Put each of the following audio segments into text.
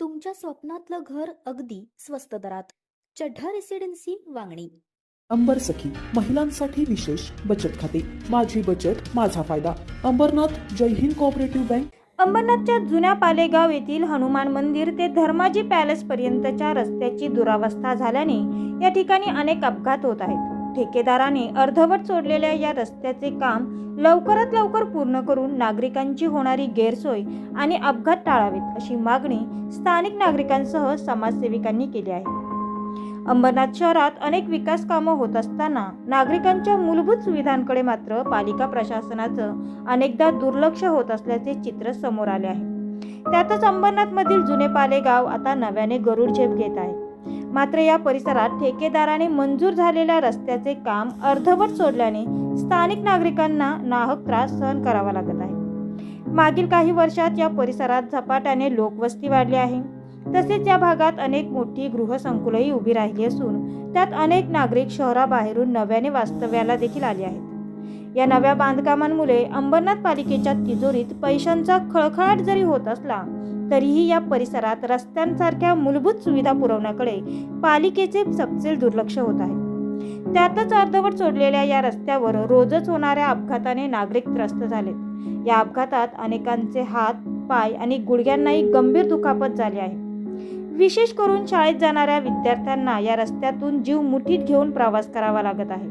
तुमच्या स्वप्नातलं घर अगदी स्वस्त दरात. चढ्ढा रेसिडेन्सी वांगणी. अंबर सखी महिलांसाठी विशेष बचत खाते. माझी बचत माझा फायदा. अंबरनाथ जय हिंद कोऑपरेटिव्ह बँक अंबरनाथच्या जुन्या पालेगाव येथील हनुमान मंदिर ते धर्माजी पॅलेस पर्यंतच्या रस्त्याची दुरावस्था झाल्याने या ठिकाणी अनेक अपघात होत आहेत. ठेकेदाराने अर्धवट सोडलेल्या या रस्त्याचे काम लवकरात लवकर पूर्ण करून नागरिकांची होणारी गैरसोय आणि अपघात टाळावेत अशी मागणी स्थानिक नागरिकांसह समाजसेविकांनी केली आहे. अंबरनाथ शहरात अनेक विकास कामं होत असताना नागरिकांच्या मूलभूत सुविधांकडे मात्र पालिका प्रशासनाचं अनेकदा दुर्लक्ष होत असल्याचे चित्र समोर आले आहे. त्यातच अंबरनाथमधील जुने पालेगाव आता नव्याने गरुड झेप घेत आहे. मात्र या परिसरात ठेकेदाराने मंजूर झालेल्या रस्त्याचे काम अर्धवट सोडल्याने स्थानिक नागरिकांना नाहक त्रास सहन करावा लागत आहे. मागील काही वर्षात या परिसरात झपाट्याने लोकवस्ती वाढली आहे. तसेच या भागात अनेक मोठी गृहसंकुलही उभी राहिली असून त्यात अनेक नागरिक शहराबाहेरून नव्याने वास्तव्याला देखील आले आहेत. या नव्या बांधकामांमुळे अंबरनाथ पालिकेच्या तिजोरीत पैशांचा खळखळाट जरी होत असला तरीही या परिसरात रस्त्यांसारख्या मूलभूत सुविधा पुरवण्याकडे पालिकेचे सपसेल दुर्लक्ष होत आहे. त्यातच अर्धवट सोडलेल्या या रस्त्यावर रोजच होणाऱ्या अपघाताने नागरिक त्रस्त झालेत. या अपघातात अनेकांचे हात पाय आणि गुडघ्यांनाही गंभीर दुखापत झाली आहे. विशेष करून शाळेत जाणाऱ्या विद्यार्थ्यांना या रस्त्यातून जीव मुठीत घेऊन प्रवास करावा लागत आहे.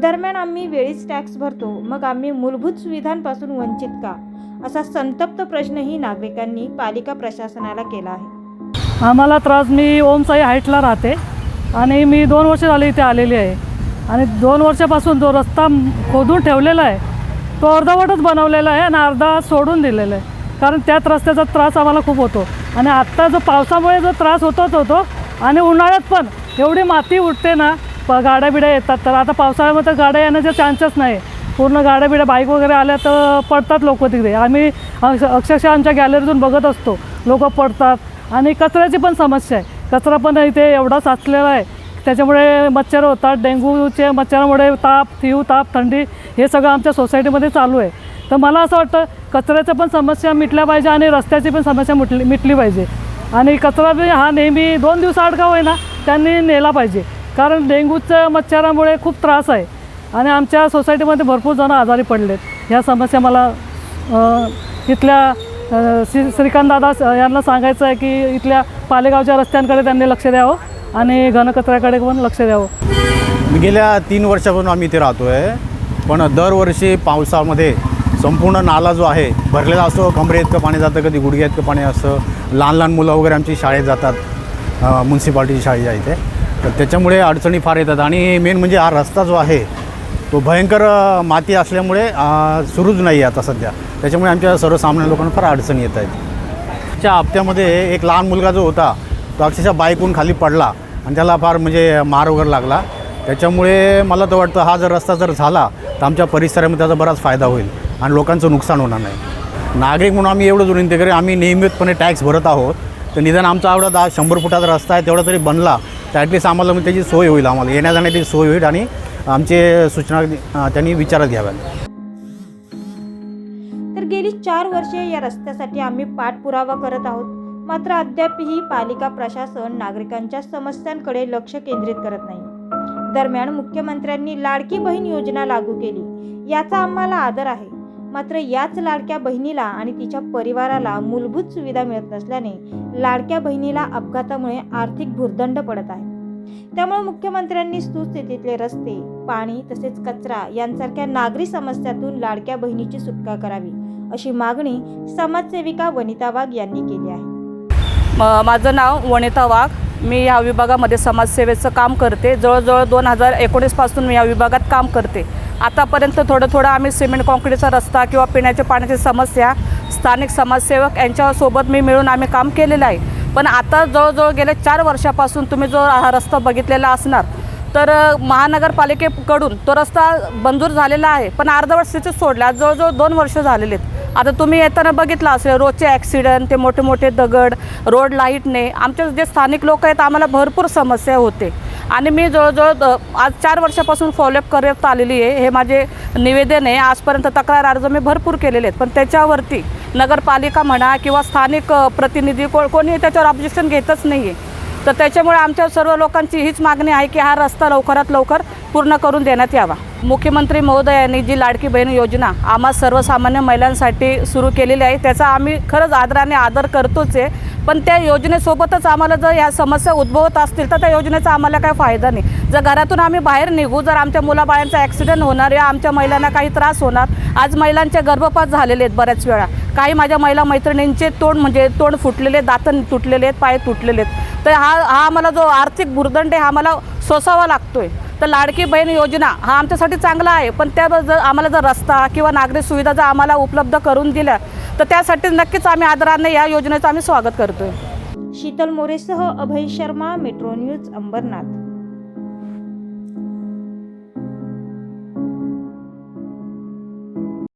दरम्यान आम्ही वेळीच टॅक्स भरतो मग आम्ही मूलभूत सुविधांपासून वंचित का? असा संतप्त प्रश्नही नागरिकांनी पालिका प्रशासनाला केला आहे. आम्हाला त्रास मी ओमसाई हाईटला राहते आणि मी दोन वर्ष झाली इथे आलेली आहे. आणि दोन वर्षापासून जो रस्ता खोदून ठेवलेला आहे तो अर्धवटच बनवलेला आहे आणि अर्धा सोडून दिलेला आहे. कारण त्याच रस्त्याचा त्रास आम्हाला खूप होतो. आणि आत्ता जो पावसामुळे जो त्रास होतोच होतो आणि उन्हाळ्यात पण एवढी माती उठते ना प गाड्या बिड्या येतात. तर आता पावसाळ्यामध्ये तर गाड्या येण्याचे चान्सेस नाही. पूर्ण गाड्या बिड्या बाईक वगैरे आल्या तर पडतात लोक तिकडे. आम्ही अक्ष- अक्षरशः आमच्या गॅलरीतून बघत असतो. लोक पडतात. आणि कचऱ्याची पण समस्या आहे. कचरा पण इथे एवढा साचलेला आहे. त्याच्यामुळे मच्छर होतात. डेंग्यूचे मच्छरामुळे ताप थिव ताप थंडी हे सगळं आमच्या सोसायटीमध्ये चालू आहे. तर मला असं वाटतं कचऱ्याच्या पण समस्या मिटल्या पाहिजे आणि रस्त्याची पण समस्या मिटली मिटली पाहिजे. आणि कचरा बी हा नेहमी दोन दिवसाआड का होईना त्यांनी नेला पाहिजे. कारण डेंग्यूच्या मच्छरामुळे खूप त्रास आहे. आणि आमच्या सोसायटीमध्ये भरपूर जण आजारी पडलेत. ह्या समस्या मला इथल्या श्री श्रीकांत दादा यांना सांगायचं आहे की इथल्या पालेगावच्या रस्त्यांकडे त्यांनी लक्ष द्यावं आणि घनकचऱ्याकडे पण लक्ष द्यावं. गेल्या तीन वर्षापासून आम्ही इथे राहतो आहे पण दरवर्षी पावसामध्ये संपूर्ण नाला जो आहे भरलेला असतो कमरे इतकं पाणी जातं कधी गुडघ्या इतकं पाणी असतं लहान लहान मुलं वगैरे आमची शाळेत जातात म्युन्सिपाल्टीची शाळेच्या आहे इथे. तर त्याच्यामुळे अडचणी फार येतात आणि मेन म्हणजे हा रस्ता जो आहे तो भयंकर माती असल्यामुळे सुरूच नाही आहे आता सध्या. त्याच्यामुळे आमच्या सर्वसामान्य लोकांना फार अडचणी येत आहेत. च्या हप्त्यामध्ये एक लहान मुलगा जो होता तो अक्षरशः बाईकहून खाली पडला आणि त्याला फार म्हणजे मार वगैरे लागला. त्याच्यामुळे मला तर वाटतं हा जर रस्ता जर झाला तर आमच्या परिसरामध्ये त्याचा बराच फायदा होईल आणि लोकांचं नुकसान होणार नाही. नागरिक म्हणून आम्ही एवढं विनंती करेन आम्ही नियमितपणे टॅक्स भरत आहोत. तर निदान आमचा आवडा दहा शंभर फुटाचा रस्ता आहे तेवढा तरी बनला तर ॲटलिस्ट आम्हाला मग त्याची सोय होईल आम्हाला. येण्या जाण्याची सोय होईल आणि आमचे सूचना त्यांनी विचारात घ्याव्यात. तर गेली चार वर्षे या रस्त्यासाठी आम्ही पाठपुरावा करत आहोत. मात्र अद्यापही पालिका प्रशासन नागरिकांच्या समस्यांकडे लक्ष केंद्रित करत नाही. दरम्यान मुख्यमंत्र्यांनी लाडकी बहीण योजना लागू केली. याचा आम्हाला आदर आहे. मात्र याच लाडक्या बहिणीला आणि तिच्या परिवाराला मूलभूत सुविधा मिळत नसल्याने लाडक्या बहिणीला अपघातामुळे आर्थिक भुर्दंड पडत आहे. त्यामुळे मुख्यमंत्र्यांनी सुस्थितीतले रस्ते पाणी तसेच कचरा यांसारख्या नागरी समस्यातून लाडक्या बहिणीची सुटका करावी अशी मागणी समाजसेविका वनिता वाघ यांनी केली आहे. म माझं नाव वनिता वाघ. मी या विभागामध्ये समाजसेवेचं काम करते. जवळजवळ दोन हजार एकोणीसपासून मी या विभागात काम करते. आतापर्यंत थोडं थोडं आम्ही सिमेंट कॉन्क्रीटचा रस्ता किंवा पिण्याच्या पाण्याची समस्या स्थानिक समाजसेवक यांच्यासोबत मी मिळून आम्ही काम केलेलं आहे. पण आता जवळजवळ गेल्या चार वर्षापासून तुम्ही जो हा रस्ता बघितलेला असणार तर महानगरपालिकेकडून तो रस्ता मंजूर झालेला आहे. पण अर्धवट स्थितीत सोडला. आज जवळजवळ दोन वर्ष झालेले आहेत. आता तुम्ही येताना बघितलं असेल रोजचे ॲक्सिडेंट ते मोठे मोठे दगड रोड लाईटने आमचे जे स्थानिक लोक आहेत आम्हाला भरपूर समस्या होते. आणि मी जवळजवळ आज चार वर्षापासून फॉलोअप करत आलेली आहे. हे माझे निवेदन आहे. आजपर्यंत तक्रार अर्ज मी भरपूर केलेले आहेत. पण त्याच्यावरती नगरपालिका म्हणा किंवा स्थानिक प्रतिनिधी को कोणी त्याच्यावर ऑब्जेक्शन घेतच नाही आहे तर त्याच्यामुळे आमच्या सर्व लोकांची हीच मागणी आहे की हा रस्ता लवकरात लवकर पूर्ण करून देण्यात यावा. मुख्यमंत्री महोदयांनी जी लाडकी बहीण योजना आम्हा सर्वसामान्य महिलांसाठी सुरू केलेली आहे त्याचा आम्ही खरंच आदराने आदर करतोच आहे. पण त्या योजनेसोबतच आम्हाला जर या समस्या उद्भवत असतील तर त्या योजनेचा आम्हाला काही फायदा नाही. जर घरातून आम्ही बाहेर निघू जर आमच्या मुलाबाळांचा ॲक्सिडेंट होणार या आमच्या महिलांना काही त्रास होणार. आज महिलांचे गर्भपात झालेले आहेत बऱ्याच वेळा. काही माझ्या महिला मैत्रिणींचे तोंड म्हणजे तोंड फुटलेले दातन तुटलेले आहेत पाय तुटलेले आहेत. तर हा हा आम्हाला जो आर्थिक भुर्दंड आहे हा आम्हाला सोसावा लागतो आहे तर लाडकी बहीण योजना हा आमच्यासाठी चांगला आहे. पण त्या जर आम्हाला जर रस्ता किंवा नागरी सुविधा जर आम्हाला उपलब्ध करून दिल्या तर त्यासाठी नक्कीच आम्ही आदराने या योजनेचं आम्ही स्वागत करतोय. शीतल मोरेसह अभय शर्मा मेट्रो न्यूज अंबरनाथ.